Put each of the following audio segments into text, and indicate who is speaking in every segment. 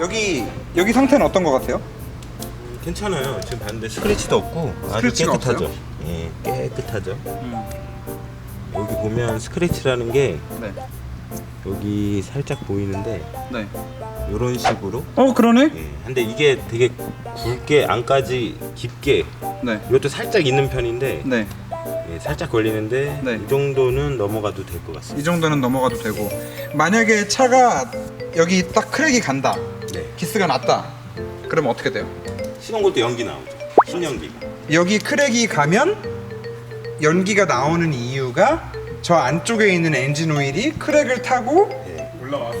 Speaker 1: 여기 여기 상태는 어떤 것 같아요?
Speaker 2: 괜찮아요. 지금 봤는데 스크래치도 없고 아주
Speaker 1: 스크래치가
Speaker 2: 깨끗하죠.
Speaker 1: 없어요?
Speaker 2: 예, 깨끗하죠. 여기 보면 스크래치라는 게
Speaker 1: 네.
Speaker 2: 여기 살짝 보이는데
Speaker 1: 네.
Speaker 2: 이런 식으로.
Speaker 1: 어 그러네.
Speaker 2: 예, 근데 이게 되게 굵게 안까지 깊게
Speaker 1: 네.
Speaker 2: 이것도 살짝 있는 편인데
Speaker 1: 네.
Speaker 2: 예, 살짝 걸리는데
Speaker 1: 네.
Speaker 2: 이 정도는 넘어가도 될 것 같습니다.
Speaker 1: 이 정도는 넘어가도 되고 만약에 차가 여기 딱 크랙이 간다.
Speaker 2: 네.
Speaker 1: 기스가 났다. 그러면 어떻게 돼요?
Speaker 2: 시동 걸때 연기 나오죠. 신연기가.
Speaker 1: 여기 크랙이 가면 연기가 나오는 이유가 저 안쪽에 있는 엔진 오일이 크랙을 타고
Speaker 2: 예.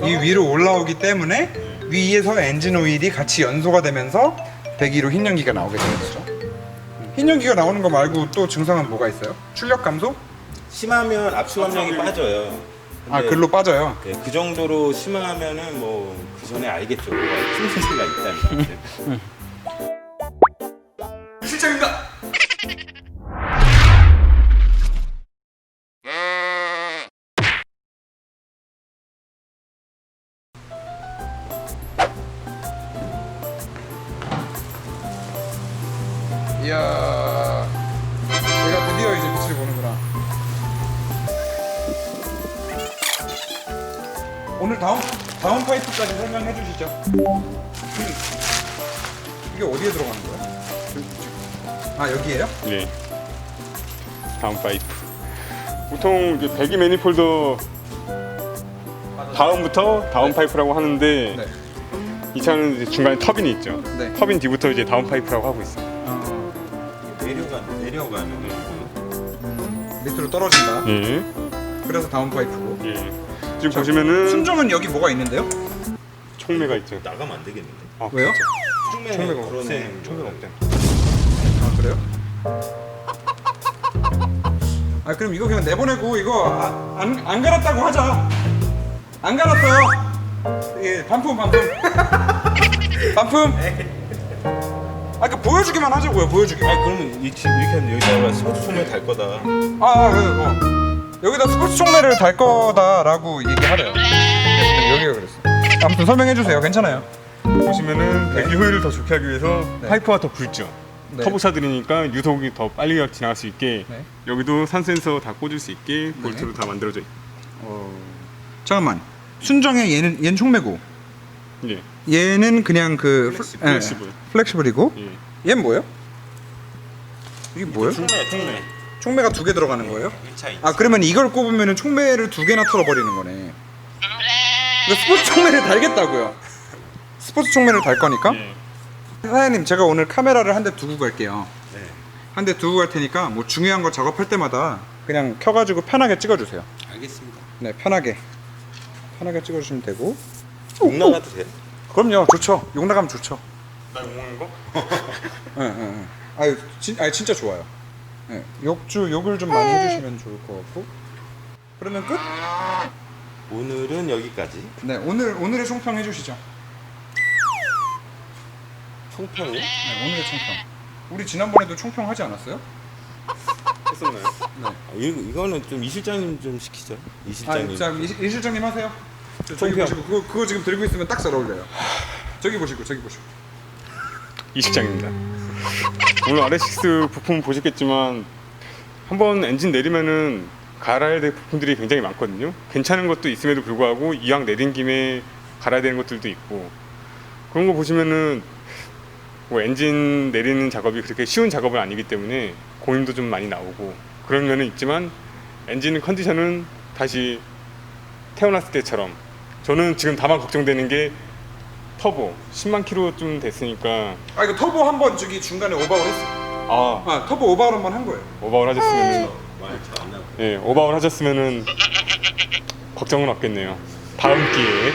Speaker 1: 이 위로 올라오기 때문에 위에서 엔진 오일이 같이 연소가 되면서 배기로 흰 연기가 나오게 되는 거죠. 흰 연기가 나오는 거 말고 또 증상은 뭐가 있어요? 출력 감소?
Speaker 2: 심하면 압수 압력이 빠져요.
Speaker 1: 아
Speaker 2: 근데
Speaker 1: 글로 빠져요.
Speaker 2: 예, 그 정도로 심하면은 뭐 그 전에 알겠죠. 뭐가 힘든가 있다는 거.
Speaker 1: 실장입니다. 여기에요?
Speaker 3: 네. 다음 파이프. 보통 이제 배기 매니폴더 다음부터 다운 파이프라고 하는데
Speaker 1: 네.
Speaker 3: 이 차는 이제 중간에 터빈이 있죠.
Speaker 1: 네.
Speaker 3: 터빈 뒤부터 이제 다운 파이프라고 하고 있어요.
Speaker 2: 내려가는 내려가는
Speaker 1: 밑으로 떨어진다.
Speaker 3: 예.
Speaker 1: 그래서 다운 파이프고.
Speaker 3: 예. 지금 보시면은
Speaker 1: 순정은 여기 뭐가 있는데요?
Speaker 3: 총매가 있죠.
Speaker 2: 나가면 안 되겠는데.
Speaker 3: 아,
Speaker 1: 왜요?
Speaker 2: 총매는
Speaker 3: 총매가. 없대. 총매가 없대.
Speaker 1: 아 그래요? 아 그럼 이거 그냥 내보내고 이거 아, 안, 안 갈았다고 하자. 안 갈았어요. 예 반품 반품. 반품. 아 그러니까 보여주기만 하자고요 보여주기만.
Speaker 2: 아 그러면 이- 이렇게 하면 여기다가 스포츠 총매 달 거다.
Speaker 1: 아, 아 네, 어. 여기다 스포츠 총매를 달 거다라고 얘기하래요. 여기가 그랬어. 아무튼 설명해 주세요. 괜찮아요.
Speaker 3: 보시면은 배기 효율을 더 좋게 하기 위해서
Speaker 1: 네.
Speaker 3: 파이프가 더 굵죠.
Speaker 1: 네.
Speaker 3: 터보차들이니까 유속이 더 빨리 지나갈 수 있게
Speaker 1: 네.
Speaker 3: 여기도 산 센서 다 꽂을 수 있게 볼트로 다 만들어져 있고
Speaker 1: 잠깐만. 순정의 얘는 얘는 총매고
Speaker 3: 예.
Speaker 1: 얘는 그냥 그
Speaker 3: 플렉시-
Speaker 1: 플- 예,
Speaker 3: 플렉시블.
Speaker 1: 플렉시블이고
Speaker 3: 예.
Speaker 1: 얘는 뭐예요? 이게 뭐예요?
Speaker 2: 총매 총매.
Speaker 1: 총매가 두 개 들어가는 거예요?
Speaker 2: 1차 2차.
Speaker 1: 아 그러면 이걸 꼽으면 총매를 두 개나 털어버리는 거네. 이거 스포츠 총매를 달겠다고요. 스포츠 총매를 달 거니까.
Speaker 3: 예.
Speaker 1: 사장님 제가 오늘 카메라를 한 대 두고 갈게요.
Speaker 2: 네.
Speaker 1: 한 대 두고 갈 테니까 뭐 중요한 거 작업할 때마다 그냥 켜가지고 편하게 찍어주세요.
Speaker 2: 알겠습니다.
Speaker 1: 네 편하게 편하게 찍어주시면 되고.
Speaker 2: 못 나가도 돼.
Speaker 1: 그럼요 좋죠. 욕 나가면 좋죠.
Speaker 3: 나 용하는 거?
Speaker 1: 예, 예, 예. 아유, 진, 아유, 진짜 좋아요. 예, 욕주 욕을 좀 많이 해주시면 좋을 것 같고. 그러면 끝?
Speaker 2: 오늘은 여기까지.
Speaker 1: 네, 오늘 오늘의 총평 해주시죠.
Speaker 2: 총평이?
Speaker 1: 네, 오늘의 총평. 우리 지난번에도 총평 하지 않았어요?
Speaker 3: 했었나요?
Speaker 1: 네.
Speaker 2: 아, 이, 이거는 좀 이 실장님 좀 시키죠. 이
Speaker 1: 아,
Speaker 2: 실장님.
Speaker 1: 자, 이, 이 실장님 하세요. 저, 저기
Speaker 2: 총평.
Speaker 1: 보시고 그거, 그거 지금 들고 있으면 딱 잘 어울려요. 저기 보시고 저기 보시고.
Speaker 3: 이식장입니다. 오늘 RS6 부품 보셨겠지만 한번 엔진 내리면은 갈아야 될 부품들이 굉장히 많거든요. 괜찮은 것도 있음에도 불구하고 이왕 내린 김에 갈아야 되는 것들도 있고 그런 거 보시면은 뭐 엔진 내리는 작업이 그렇게 쉬운 작업은 아니기 때문에 고임도 좀 많이 나오고 그런 면은 있지만 엔진 컨디션은 다시 태어났을 때처럼 저는 지금 다만 걱정되는 게 터보 10만 킬로쯤 됐으니까
Speaker 1: 아 이거 터보 한 번 저기 중간에 오버올 했어.
Speaker 3: 아
Speaker 1: 아 터보 오버올 한번 한 거예요.
Speaker 2: 많이 잘안 나고.
Speaker 3: 예 오버올 하셨으면은 걱정은 없겠네요 다음 기회에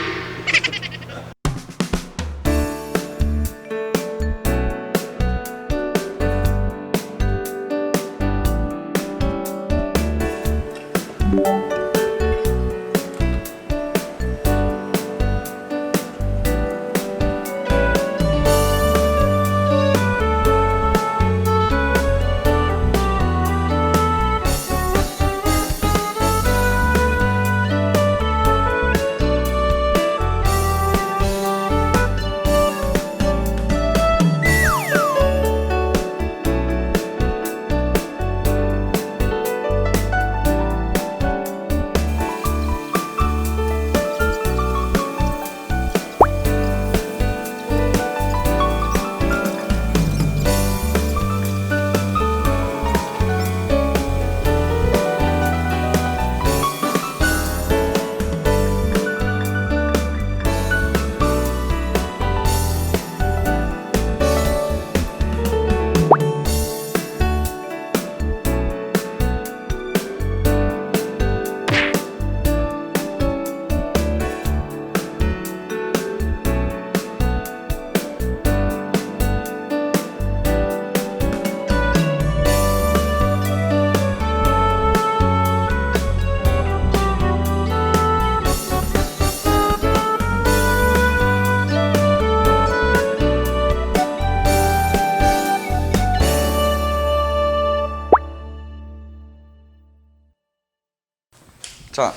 Speaker 1: 자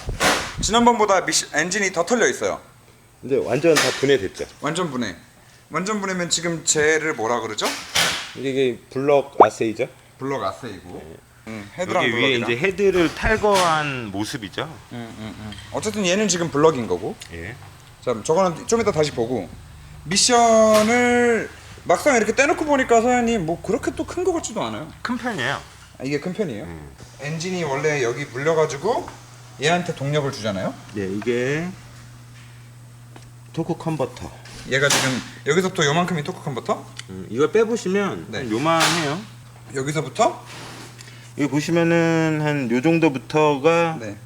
Speaker 1: 지난번보다 미시, 엔진이 더 털려 있어요.
Speaker 2: 근데 완전 다 분해됐죠.
Speaker 1: 완전 분해. 완전 분해면 지금 쟤를 뭐라 그러죠?
Speaker 2: 이게 블럭 아세이죠?
Speaker 1: 블럭 아세이고. 응, 헤드랑
Speaker 2: 여기 위에
Speaker 1: 블럭이랑.
Speaker 2: 이제 헤드를 탈거한 모습이죠.
Speaker 1: 어쨌든 얘는 지금 블럭인 거고.
Speaker 2: 예.
Speaker 1: 자, 저거는 좀 이따 다시 보고 미션을 막상 이렇게 떼놓고 보니까 사장님 뭐 그렇게 또 큰 거 같지도 않아요.
Speaker 2: 큰 편이에요.
Speaker 1: 아, 이게 큰 편이에요. 엔진이 원래 여기 물려가지고 얘한테 동력을 주잖아요.
Speaker 2: 네, 이게 토크 컨버터.
Speaker 1: 얘가 지금 여기서부터 요만큼이 토크 컨버터,
Speaker 2: 음, 이걸 빼보시면
Speaker 1: 네.
Speaker 2: 한 요만해요.
Speaker 1: 여기서부터
Speaker 2: 여기 보시면은 한 요 정도부터가
Speaker 1: 네.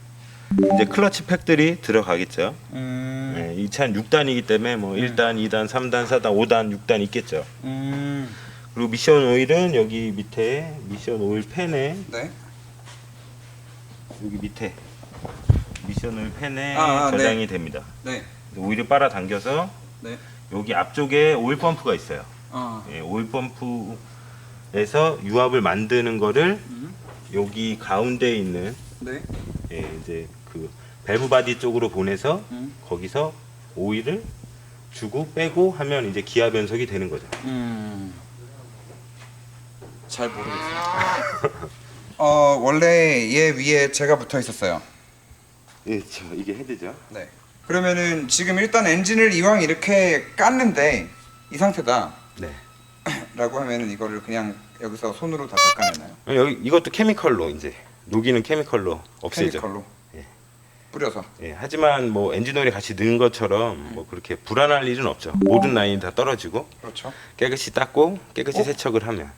Speaker 2: 이제 클러치 팩들이 들어가겠죠.
Speaker 1: 음,
Speaker 2: 네, 이 차는 6단이기 때문에 뭐 1단, 2단, 3단, 4단, 5단, 6단 있겠죠.
Speaker 1: 음,
Speaker 2: 그리고 미션 오일은 여기 밑에 미션 오일 팬에
Speaker 1: 네.
Speaker 2: 여기 밑에 미션 오일 팬에
Speaker 1: 아, 아,
Speaker 2: 저장이 됩니다.
Speaker 1: 네.
Speaker 2: 오일을 빨아 당겨서
Speaker 1: 네.
Speaker 2: 여기 앞쪽에 오일 펌프가 있어요.
Speaker 1: 아,
Speaker 2: 예, 오일 펌프에서 유압을 만드는 거를
Speaker 1: 음.
Speaker 2: 여기 가운데 있는
Speaker 1: 네.
Speaker 2: 예, 이제 그 밸브 바디 쪽으로 보내서
Speaker 1: 음.
Speaker 2: 거기서 오일을 주고 빼고 하면 이제 기압 변속이 되는 거죠.
Speaker 1: 음. 잘 모르겠어요. 어 원래 얘 위에 제가 붙어 있었어요.
Speaker 2: 예, 저 이게 헤드죠.
Speaker 1: 네. 그러면은 지금 일단 엔진을 이왕 이렇게 깠는데 이 상태다라고
Speaker 2: 네.
Speaker 1: 하면은 이거를 그냥 여기서 손으로 다 닦아내나요?
Speaker 2: 여기 이것도 케미컬로 이제 녹이는 케미컬로 없애죠.
Speaker 1: 케미컬로
Speaker 2: 예.
Speaker 1: 뿌려서.
Speaker 2: 예, 하지만 뭐 엔진 오일이 같이 넣은 것처럼 뭐 그렇게 불안할 일은 없죠. 모든 라인이 다 떨어지고
Speaker 1: 그렇죠.
Speaker 2: 깨끗이 닦고 깨끗이
Speaker 1: 어?
Speaker 2: 세척을 하면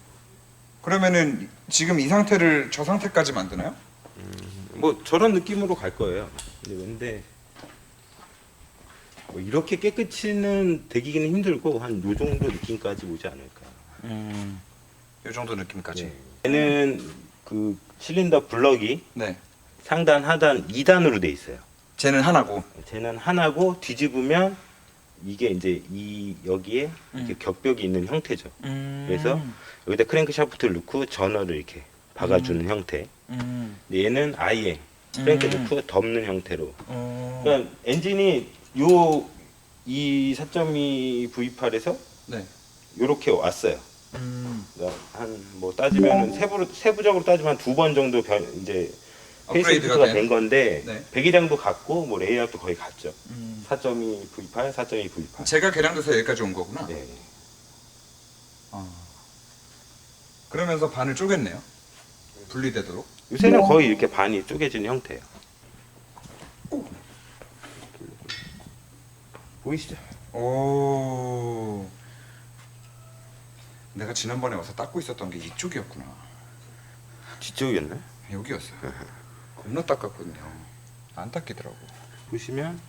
Speaker 1: 그러면은 지금 이 상태를 저 상태까지 만드나요?
Speaker 2: 뭐 저런 느낌으로 갈 거예요. 근데 뭐 이렇게 깨끗이는 되기는 힘들고 한 요 정도 느낌까지 오지 않을까.
Speaker 1: 음. 이 정도 느낌까지.
Speaker 2: 예. 얘는 그 실린더 블럭이
Speaker 1: 네.
Speaker 2: 상단 하단 2단으로 돼 있어요.
Speaker 1: 쟤는 하나고.
Speaker 2: 쟤는 하나고 뒤집으면 이게 이제 이 여기에 이렇게 격벽이 있는 형태죠. 그래서 여기다 크랭크 샤프트를 넣고 전어를 이렇게 박아주는 형태.
Speaker 1: 음.
Speaker 2: 근데 얘는 아예 크랭크
Speaker 1: 음.
Speaker 2: 넣고 덮는 형태로.
Speaker 1: 어.
Speaker 2: 그러니까 엔진이 요이 4.2 V8에서
Speaker 1: 네.
Speaker 2: 요렇게 왔어요.
Speaker 1: 음.
Speaker 2: 그러니까 한뭐 따지면은 세부 세부적으로 따지면 두 번 정도 변, 이제 페이스리프트가
Speaker 1: 된.
Speaker 2: 된 건데
Speaker 1: 네.
Speaker 2: 배기량도 같고 뭐 레이아웃도 거의 같죠.
Speaker 1: 음.
Speaker 2: 4.2 V8, 4.2 V8.
Speaker 1: 제가 계량돼서 여기까지 온 거구나.
Speaker 2: 네.
Speaker 1: 그러면서 반을 쪼갰네요. 분리되도록.
Speaker 2: 요새는 거의 이렇게 반이 쪼개진 형태예요. 보이시죠?
Speaker 1: 오. 내가 지난번에 와서 닦고 있었던 게 이쪽이었구나.
Speaker 2: 뒤쪽이었나요?
Speaker 1: 여기였어요. 겁나 닦았거든요. 안 닦이더라고.
Speaker 2: 보시면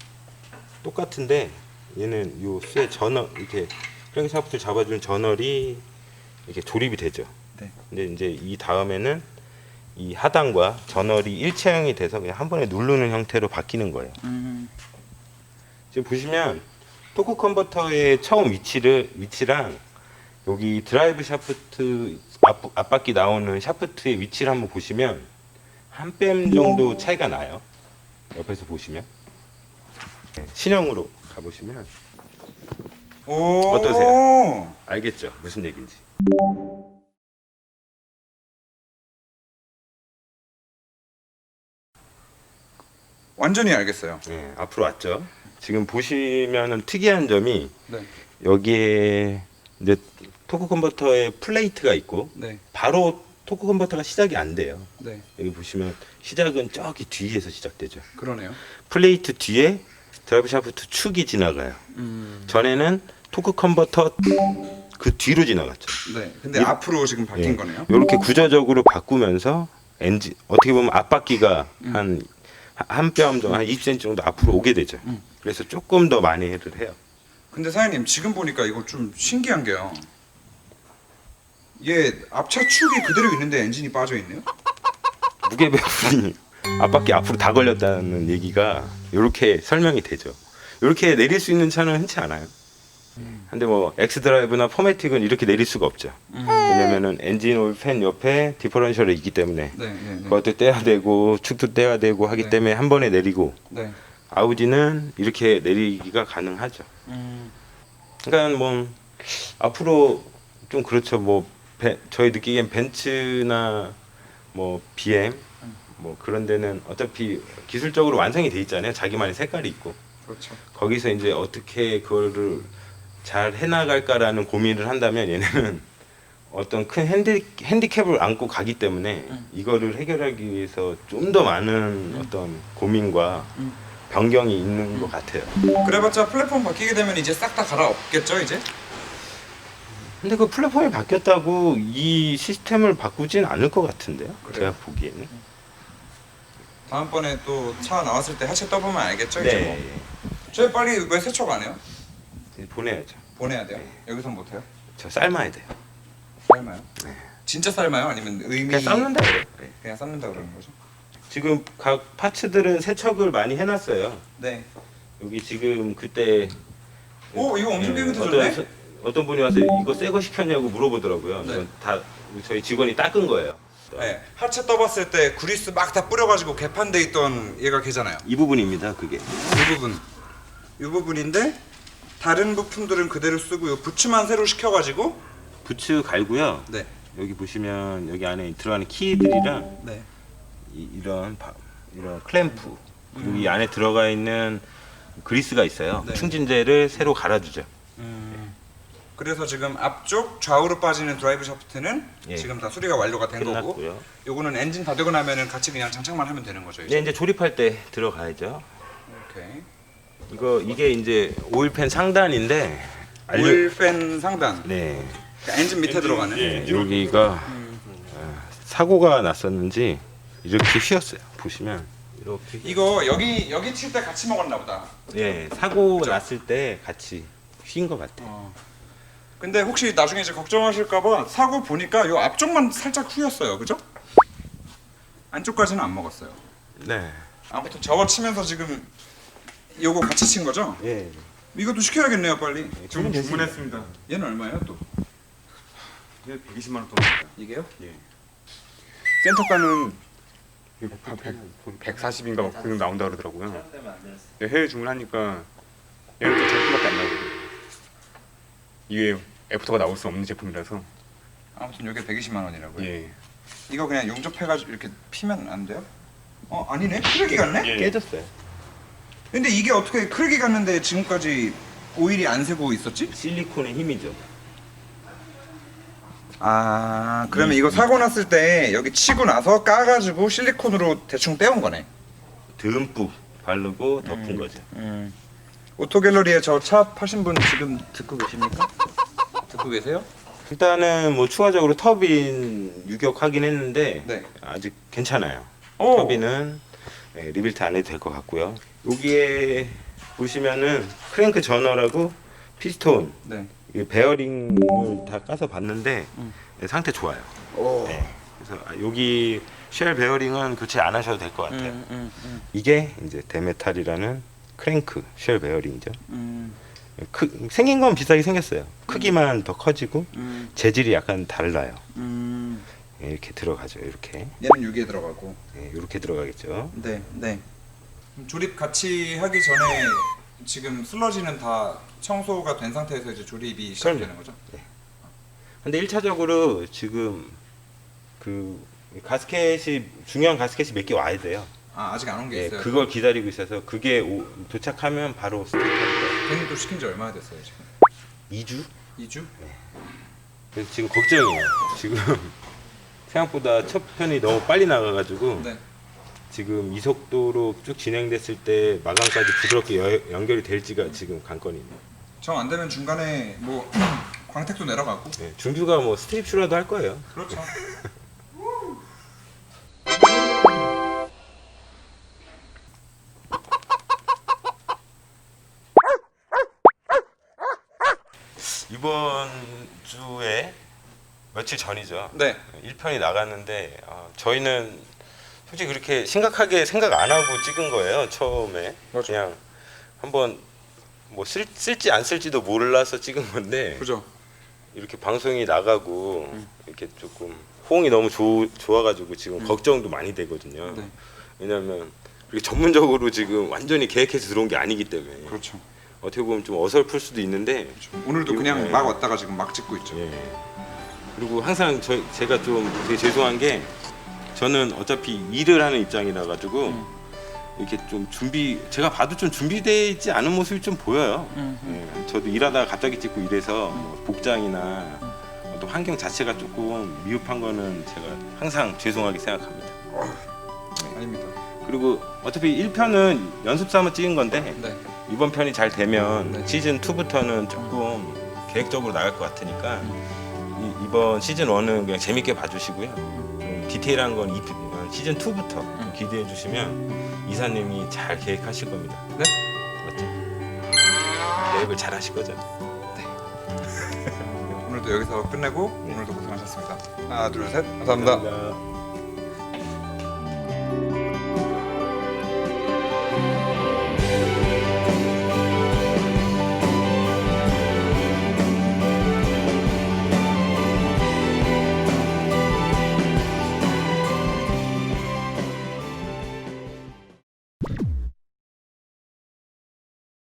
Speaker 2: 똑같은데 얘는 요 쇠 전원 이렇게 크랭크 샤프트를 잡아주는 전월이 이렇게 조립이 되죠.
Speaker 1: 네.
Speaker 2: 근데 이제 이 다음에는 이 하단과 전월이 일체형이 돼서 그냥 한 번에 누르는 형태로 바뀌는 거예요.
Speaker 1: 음.
Speaker 2: 지금 보시면 토크 컨버터의 처음 위치를 위치랑 여기 드라이브 샤프트 앞, 앞바퀴 나오는 샤프트의 위치를 한번 보시면 한 뺨 정도 차이가 나요. 옆에서 보시면 네, 신형으로 가보시면
Speaker 1: 오.
Speaker 2: 어떠세요? 알겠죠 무슨 얘기인지.
Speaker 1: 완전히 알겠어요.
Speaker 2: 네, 앞으로 왔죠. 지금 보시면은 특이한 점이
Speaker 1: 네.
Speaker 2: 여기에 이제 토크 컨버터의 플레이트가 있고
Speaker 1: 네.
Speaker 2: 바로 토크 컨버터가 시작이 안 돼요.
Speaker 1: 네.
Speaker 2: 여기 보시면 시작은 저기 뒤에서 시작되죠.
Speaker 1: 그러네요.
Speaker 2: 플레이트 뒤에 드라이브 샤프트 축이 지나가요.
Speaker 1: 음.
Speaker 2: 전에는 토크 컨버터 그 뒤로 지나갔죠.
Speaker 1: 네. 근데
Speaker 2: 이-
Speaker 1: 앞으로 지금 바뀐 거네요.
Speaker 2: 이렇게 구조적으로 바꾸면서 엔진 어떻게 보면 앞바퀴가
Speaker 1: 음.
Speaker 2: 한 한 뼘 정도 한 20cm 정도 앞으로 오게 되죠.
Speaker 1: 음.
Speaker 2: 그래서 조금 더 만회를 해요.
Speaker 1: 근데 사장님 지금 보니까 이거 좀 신기한 게요. 얘 앞차 축이 그대로 있는데 엔진이 빠져 있네요.
Speaker 2: 무게 배분이 앞바퀴 앞으로 다 걸렸다는 얘기가 이렇게 설명이 되죠. 이렇게 내릴 수 있는 차는 흔치 않아요. 근데 뭐 X 드라이브나 포매틱은 이렇게 내릴 수가 없죠. 왜냐면은 엔진 오일 팬 옆에 디퍼런셜이 있기 때문에
Speaker 1: 네, 네, 네.
Speaker 2: 그것도 떼야 되고 축도 떼야 되고 하기
Speaker 1: 네.
Speaker 2: 때문에 한 번에 내리고
Speaker 1: 네.
Speaker 2: 아우디는 이렇게 내리기가 가능하죠.
Speaker 1: 음.
Speaker 2: 그러니까 뭐 앞으로 좀 그렇죠. 뭐 벤- 저희 느끼기엔 벤츠나 뭐 BM 뭐 그런 데는 어차피 기술적으로 완성이 돼 있잖아요. 자기만의 색깔이 있고
Speaker 1: 그렇죠.
Speaker 2: 거기서 이제 어떻게 그거를 잘 해나갈까라는 고민을 한다면 얘네는 어떤 큰 핸디, 핸디캡을 안고 가기 때문에 이거를 해결하기 위해서 좀 더 많은 어떤 고민과 변경이 있는 것 같아요.
Speaker 1: 그래봤자 플랫폼 바뀌게 되면 이제 싹 다 갈아엎겠죠 이제?
Speaker 2: 근데 그 플랫폼이 바뀌었다고 이 시스템을 바꾸진 않을 것 같은데요.
Speaker 1: 그래요?
Speaker 2: 제가 보기에는.
Speaker 1: 다음번에 또 차 나왔을 때 하체 떠보면 알겠죠 이제 뭐.
Speaker 2: 네.
Speaker 1: 저희 빨리 왜 세척 안 해요?
Speaker 2: 이제 보내야죠.
Speaker 1: 보내야 돼요? 여기선 못 해요?
Speaker 2: 저 삶아야 돼요.
Speaker 1: 삶아요? 진짜 삶아요? 아니면 의미
Speaker 2: 그냥 삶는다 그래요. 네.
Speaker 1: 그냥 삶는다 그러는 거죠?
Speaker 2: 지금 각 파츠들은 세척을 많이 해놨어요.
Speaker 1: 네.
Speaker 2: 여기 지금 그때
Speaker 1: 오 이거 엄청
Speaker 2: 네,
Speaker 1: 깨끗해졌네?
Speaker 2: 어떤, 서- 어떤 분이 와서 이거 새 거 시켰냐고 물어보더라고요.
Speaker 1: 네.
Speaker 2: 이건 다 저희 직원이 닦은 거예요.
Speaker 1: 네. 하체 떠봤을 때 그리스 막 다 뿌려가지고 개판돼 있던 얘가 걔잖아요.
Speaker 2: 이 부분입니다. 그게.
Speaker 1: 이 부분. 이 부분인데 다른 부품들은 그대로 쓰고 요 부츠만 새로 시켜가지고
Speaker 2: 부츠 갈고요.
Speaker 1: 네.
Speaker 2: 여기 보시면 여기 안에 들어가는 키들이랑
Speaker 1: 네.
Speaker 2: 이, 런 이런 클램프 그리고 이 안에 들어가 있는 그리스가 있어요.
Speaker 1: 네.
Speaker 2: 충진제를 새로 갈아주죠.
Speaker 1: 그래서 지금 앞쪽 좌우로 빠지는 드라이브 샤프트는
Speaker 2: 예.
Speaker 1: 지금 다 수리가 완료가 된 거고
Speaker 2: 끝났고요.
Speaker 1: 요거는 엔진 다 되고 나면은 같이 그냥 장착만 하면 되는 거죠 이제.
Speaker 2: 이제 이제 조립할 때 들어가야죠.
Speaker 1: 오케이.
Speaker 2: 이거 이게 이제 오일팬 상단인데
Speaker 1: 오일팬 상단.
Speaker 2: 네.
Speaker 1: 그러니까 엔진 밑에 들어가는.
Speaker 2: 네, 여기가 아, 사고가 났었는지 이렇게 휘었어요. 보시면 이렇게
Speaker 1: 이거 여기 여기 칠 때 같이 먹었나 보다.
Speaker 2: 네 사고 났을 때 같이 휜 것 같아요.
Speaker 1: 어. 근데 혹시 나중에 이제 걱정하실까봐 사고 보니까 요 앞쪽만 살짝 후였어요, 그죠? 안쪽까지는 안 먹었어요.
Speaker 2: 네.
Speaker 1: 아무튼 저거 치면서 지금 요거 같이 친 거죠?
Speaker 2: 예.
Speaker 1: 이것도 시켜야겠네요, 빨리.
Speaker 3: 지금 주문했습니다.
Speaker 1: 얘는 얼마예요, 또?
Speaker 3: 이게 120만 원 돈입니다.
Speaker 1: 이게요?
Speaker 3: 센터가는 140인가 막 그냥 나온다 그러더라고요. 네, 해외 주문하니까 얘는 또 제품밖에 안 나오고 이게 애프터가 나올 수 없는 제품이라서
Speaker 1: 아무튼 요게 120만 원이라고요.
Speaker 3: 예.
Speaker 1: 이거 그냥 용접해가지고 이렇게 피면 안 돼요? 어 아니네, 크랙이 갔네.
Speaker 3: 예.
Speaker 2: 깨졌어요.
Speaker 1: 근데 이게 어떻게 크랙이 갔는데 지금까지 오일이 안 새고 있었지?
Speaker 2: 실리콘의 힘이죠.
Speaker 1: 아 그러면 이거 사고 났을 때 여기 치고 나서 까가지고 실리콘으로 대충 떼온 거네.
Speaker 2: 듬뿍 바르고 덮은 거죠.
Speaker 1: 음. 오토갤러리에 저 차 파신 분 지금 듣고 계십니까? 듣고 계세요?
Speaker 2: 일단은 뭐 추가적으로 터빈 유격 하긴 했는데
Speaker 1: 네.
Speaker 2: 아직 괜찮아요.
Speaker 1: 오.
Speaker 2: 터빈은 예, 리빌트 안 해도 될 것 같고요. 여기에 보시면은 크랭크 저너라고 피스톤
Speaker 1: 네.
Speaker 2: 이 베어링을 다 까서 봤는데 예, 상태 좋아요.
Speaker 1: 오.
Speaker 2: 네. 그래서 아, 여기 쉘 베어링은 교체 안 하셔도 될 것 같아요.
Speaker 1: 음, 음, 음,
Speaker 2: 이게 이제 데메탈이라는 크랭크 쉘 베어링이죠.
Speaker 1: 음,
Speaker 2: 크, 생긴 건 비슷하게 생겼어요. 크기만 더 커지고
Speaker 1: 음,
Speaker 2: 재질이 약간 달라요.
Speaker 1: 음.
Speaker 2: 예, 이렇게 들어가죠. 이렇게
Speaker 1: 얘는 6에 들어가고.
Speaker 2: 예, 이렇게 들어가겠죠.
Speaker 1: 네, 네. 조립 같이 하기 전에 지금 슬러지는 다 청소가 된 상태에서 이제 조립이 시작되는 거죠?
Speaker 2: 근데 1차적으로 지금 그 가스켓이 중요한 가스켓이 몇 개 와야 돼요.
Speaker 1: 아 아직 안 온게
Speaker 2: 예,
Speaker 1: 있어요.
Speaker 2: 그걸 기다리고 있어서 그게 오- 도착하면 바로 스타트
Speaker 1: 할또 시킨 지 얼마나 됐어요 지금?
Speaker 2: 2주?
Speaker 1: 2주?
Speaker 2: 그래서 지금 걱정이에요. 지금 생각보다 첫 편이 너무 빨리 나가가지고
Speaker 1: 네.
Speaker 2: 지금 이 속도로 쭉 진행됐을 때 마감까지 부드럽게 여- 연결이 될지가 지금 관건이네요.
Speaker 1: 정 안 되면 중간에 뭐 광택도 내려가고.
Speaker 2: 예, 중규가 뭐 스트립 슈라도 할 거예요.
Speaker 1: 그렇죠.
Speaker 2: 이번 주에 며칠 전이죠.
Speaker 1: 네.
Speaker 2: 1편이 나갔는데 어, 저희는 솔직히 그렇게 심각하게 생각 안 하고 찍은 거예요 처음에
Speaker 1: 맞아.
Speaker 2: 그냥 한번 뭐 쓸, 쓸지 안 쓸지도 몰라서 찍은 건데
Speaker 1: 그죠?
Speaker 2: 이렇게 방송이 나가고 이렇게 조금 호응이 너무 좋, 좋아가지고 지금 걱정도 많이 되거든요.
Speaker 1: 네.
Speaker 2: 왜냐하면 이렇게 전문적으로 지금 완전히 계획해서 들어온 게 아니기 때문에
Speaker 1: 그렇죠.
Speaker 2: 어떻게 보면 좀 어설플 수도 있는데
Speaker 1: 오늘도 그냥
Speaker 2: 네.
Speaker 1: 막 왔다가 지금 막 찍고 있죠.
Speaker 2: 예. 그리고 항상 저 제가 좀 되게 죄송한 게 저는 어차피 일을 하는 입장이라 가지고
Speaker 1: 음.
Speaker 2: 이렇게 좀 준비 제가 봐도 좀 준비되어 있지 않은 모습이 좀 보여요.
Speaker 1: 음,
Speaker 2: 예. 저도 일하다가 갑자기 찍고 이래서 뭐 복장이나 또 환경 자체가 조금 미흡한 거는 제가 항상 죄송하게 생각합니다.
Speaker 1: 아닙니다.
Speaker 2: 그리고 어차피 1편은 연습 삼아 찍은 건데
Speaker 1: 네.
Speaker 2: 이번 편이 잘 되면
Speaker 1: 네.
Speaker 2: 시즌 2부터는 조금 계획적으로 나갈 것 같으니까 이, 이번 시즌 1은 그냥 재밌게 봐주시고요. 좀 디테일한 건 이, 시즌 2부터 좀 기대해 주시면 이사님이 잘 계획하실 겁니다.
Speaker 1: 네?
Speaker 2: 맞죠? 계획을 잘 하실 거죠.
Speaker 1: 오늘도 여기서 끝내고 오늘도 고생하셨습니다. 하나 둘 셋. 감사합니다.
Speaker 2: 감사합니다.